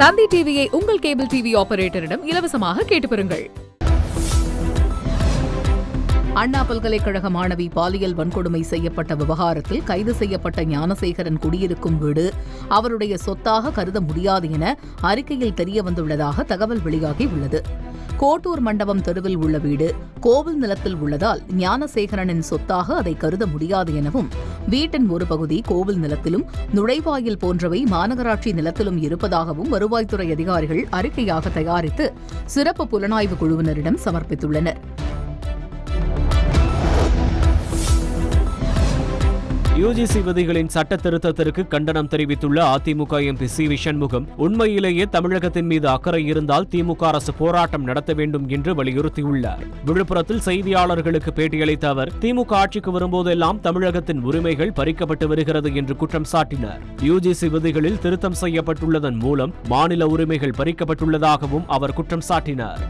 தந்தி டிவியை உங்கள் cable TV ஆபரேட்டரிடம் இலவசமாக கேட்டு பெறுங்கள். அண்ணா பல்கலைக்கழக மாணவி பாலியல் வன்கொடுமை செய்யப்பட்ட விவகாரத்தில் கைது செய்யப்பட்ட ஞானசேகரன் குடியிருக்கும் வீடு அவருடைய சொத்தாக கருத முடியாது என அறிக்கையில் தெரிய வந்துள்ளதாக தகவல் வெளியாகி உள்ளது. கோட்டூர் மண்டபம் தெருவில் உள்ள வீடு கோவில் நிலத்தில் உள்ளதால் ஞானசேகரனின் சொத்தாக அதை கருத முடியாது எனவும் வீட்டின் ஒரு பகுதி கோவில் நிலத்திலும் நுழைவாயில் போன்றவை மாநகராட்சி நிலத்திலும் இருப்பதாகவும் வருவாய்த்துறை அதிகாரிகள் அறிக்கையாக தயாரித்து சிறப்பு புலனாய்வு குழுவினரிடம் சமர்ப்பித்துள்ளனர். யுஜிசி விதிகளின் சட்ட திருத்தத்திற்கு கண்டனம் தெரிவித்துள்ள AIADMK MP C V Shanmugam உண்மையிலேயே தமிழகத்தின் மீது அக்கறை இருந்தால் திமுக அரசு போராட்டம் நடத்த வேண்டும் என்று வலியுறுத்தியுள்ளார். விழுப்புரத்தில் செய்தியாளர்களுக்கு பேட்டியளித்த அவர் திமுக ஆட்சிக்கு வரும்போதெல்லாம் தமிழகத்தின் உரிமைகள் பறிக்கப்பட்டு வருகிறது என்று குற்றம் சாட்டினார். யுஜிசி விதிகளில் திருத்தம் செய்யப்பட்டுள்ளதன் மூலம் மாநில உரிமைகள் பறிக்கப்பட்டுள்ளதாகவும் அவர் குற்றம் சாட்டினார்.